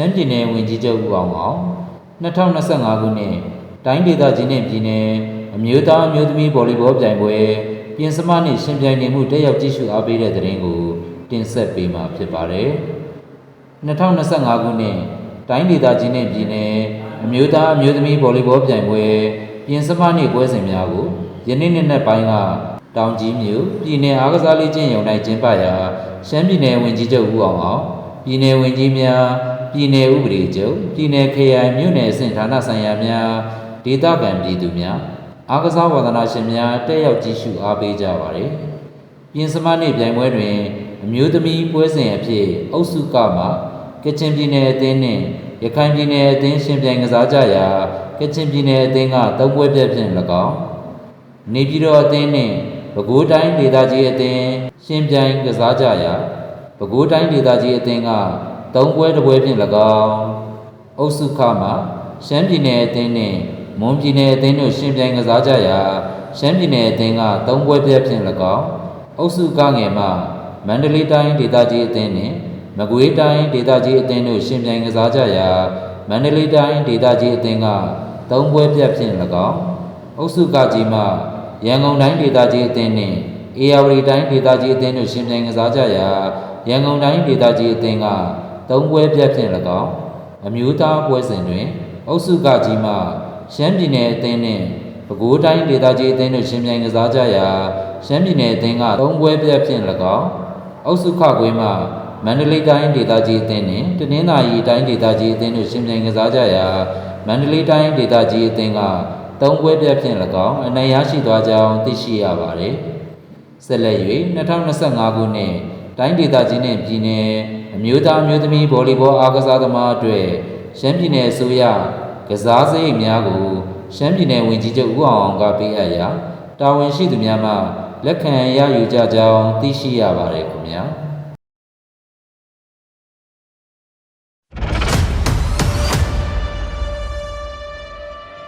ရှမ်းပြည်နယ်ဝန်ကြီးချုပ်ဦးအောင်အောင်2025ခုနှစ်တိုင်းဒေသကြီးနဲ့ပြည်နယ်အမျိုးသားအမျိုးသမီးဗော်လီဘောပြိုင်ပွဲပြင်စမနှင့်ရှင်ပြိုင်နေမှုတက်ရောက်ကြည့်ရှုအားပေးတဲ့တဲ့ရင်ကိုတင်ဆက်ပေးမှာဖြစ်ပါတယ်2025ခုနှစ်တိုင်းဒေသကြီးနဲ့ပြည်နယ်အမျိုးသားအမျိုးသမီးဗော်လီဘောပြိုင်ပွဲပြင်စမနှင့်ပွဲစဉ်များကိုယနေ့နေ့နဲ့ပိုင်းကတောင်ကြီးမြို့ပြည်နယ်အားကစားလေးကျင်းရုံ၌ကျင်းပရာရှမ်းပြည်နယ်ဝန်ကြီးချုပ်ဦးအောင်အောင်ပြည်နယ်ဝန်ကြီးများ ပြည်နယ်ဥပဒေချုပ်ပြည်နယ်ခရိုင်မြို့နယ်အဆင့်ဌာနဆိုင်ရာများဒေသခံပြည်သူများအားကစားဝါသနာရှင်များတက်ရောက်ကြည့်ရှုအားပေးကြပါရယ်ပြင်စမနှင့်ပြိုင်ပွဲတွင်အမျိုးသမီးပွဲစဉ်အဖြစ်အုပ်စုကမှကချင်ပြည်နယ်အသင်းနှင့်ရခိုင်ပြည်နယ်အသင်းရှင်ပြိုင်ကစားကြရာကချင်ပြည်နယ်အသင်းကသုံးပွဲပြည့်ဖြင့်၎င်းနေပြည်တော်အသင်းနှင့်ပဲခူးတိုင်းဒေသကြီးအသင်းရှင်ပြိုင်ကစားကြရာပဲခူးတိုင်းဒေသကြီးအသင်းက သုံးပွဲတစ်ပွဲဖြင့်၎င်းအုပ်စုခမှရှမ်းပြည်နယ်အသင်းနှင့်မွန်ပြည်နယ်အသင်းတို့ရှင်ပြိုင်ကစားကြရာရှမ်းပြည်နယ်အသင်းကသုံးပွဲပြည့်ဖြင့်၎င်းအုပ်စုကငယ်မှမန္တလေးတိုင်းဒေသကြီးအသင်းနှင့်မကွေးတိုင်းဒေသကြီးအသင်းတို့ရှင်ပြိုင်ကစားကြရာမန္တလေးတိုင်းဒေသကြီးအသင်းကသုံးပွဲပြည့်ဖြင့်၎င်းအုပ်စုကကြီးမှရန်ကုန်တိုင်းဒေသကြီးအသင်းနှင့်အေရဝတီတိုင်းဒေသကြီးအသင်းတို့ရှင်ပြိုင်ကစားကြရာရန်ကုန်တိုင်းဒေသကြီးအသင်းက သုံးပွဲပြတ်ဖြင့်၎င်းအမျိုးသားပွဲစဉ်တွင် အုပ်စုကကြီးမှရှမ်းပြည်နယ်အသင်းနှင့်ပဲခူးတိုင်းဒေသကြီးအသင်းတို့ရှင်ပြိုင်ကစားကြရာရှမ်းပြည်နယ်အသင်းကသုံးပွဲပြတ်ဖြင့်၎င်းအုပ်စုခခွေးမှမန္တလေးတိုင်းဒေသကြီးအသင်းနှင့်တနင်္သာရီတိုင်းဒေသကြီးအသင်းတို့ရှင်ပြိုင်ကစားကြရာမန္တလေးတိုင်းဒေသကြီးအသင်းကသုံးပွဲပြတ်ဖြင့်၎င်းအနိုင်ရရှိသွားကြောင်းသိရှိရပါသည်။ဆက်လက်၍2025ခုနှစ်တိုင်းဒေသကြီးနှင့်ပြည်နယ် အမျိုးသားအမျိုးသမီးဗော်လီဘောအားကစားသမားအတွက်ရှမ်းပြည်နယ်အစိုးရကစားစရိတ်များကိုရှမ်းပြည်နယ်ဝန်ကြီးချုပ်ဦးအောင်အောင်ကပေးအပ်ရာတာဝန်ရှိသူများမှလက်ခံရယူကြကြောင်းသိရှိရပါတယ်ခင်ဗျာ။